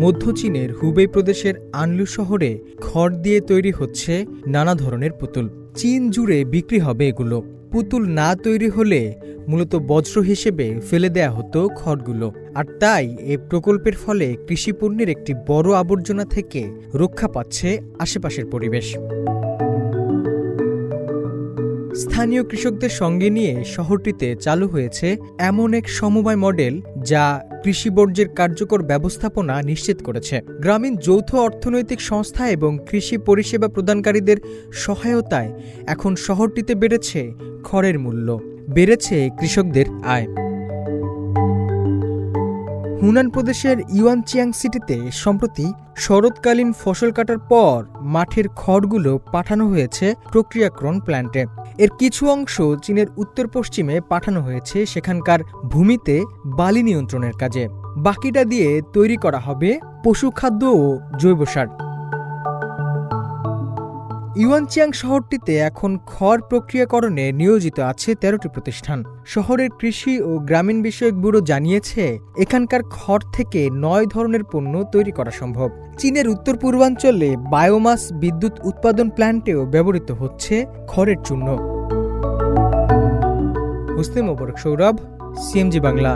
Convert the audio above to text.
মধ্য চীনের হুবেই প্রদেশের আনলু শহরে খড় দিয়ে তৈরি হচ্ছে নানা ধরনের পুতুল। চীন জুড়ে বিক্রি হবে এগুলো। পুতুল না তৈরি হলে মূলত বজ্র হিসেবে ফেলে দেয়া হতো খড়গুলো। আর তাই এ প্রকল্পের ফলে কৃষিপণ্যের একটি বড় আবর্জনা থেকে রক্ষা পাচ্ছে আশেপাশের পরিবেশ। স্থানীয় কৃষকদের সঙ্গে নিয়ে শহরটিতে চালু হয়েছে এমন এক সমবায় মডেল যা কৃষি বর্জ্যের কার্যকর ব্যবস্থাপনা নিশ্চিত করেছে। গ্রামীণ যৌথ অর্থনৈতিক সংস্থা এবং কৃষি পরিষেবা প্রদানকারীদের সহায়তায় এখন শহরটিতে বেড়েছে খড়ের মূল্য। বেড়েছে কৃষকদের আয়। হুনান প্রদেশের ইউয়ানচিয়াং সিটিতে সম্প্রতি শরৎকালীন ফসল কাটার পর মাঠের খড়গুলো পাঠানো হয়েছে প্রক্রিয়াকরণ প্ল্যান্টে। এর কিছু অংশ চীনের উত্তর পশ্চিমে পাঠানো হয়েছে সেখানকার ভূমিতে বালি নিয়ন্ত্রণের কাজে। বাকিটা দিয়ে তৈরি করা হবে পশুখাদ্য ও জৈব সার। ইউয়ানচিয়াং শহরটিতে এখন খড় প্রক্রিয়াকরণে নিয়োজিত আছে তেরোটি প্রতিষ্ঠান। শহরের কৃষি ও গ্রামীণ বিষয়ক ব্যুরো জানিয়েছে, এখানকার খড় থেকে নয় ধরনের পণ্য তৈরি করা সম্ভব। চীনের উত্তর পূর্বাঞ্চলে বায়োমাস বিদ্যুৎ উৎপাদন প্ল্যান্টেও ব্যবহৃত হচ্ছে খড়ের চূর্ণ। হুসনে মোবারক সৌরভ, সিএমজি বাংলা।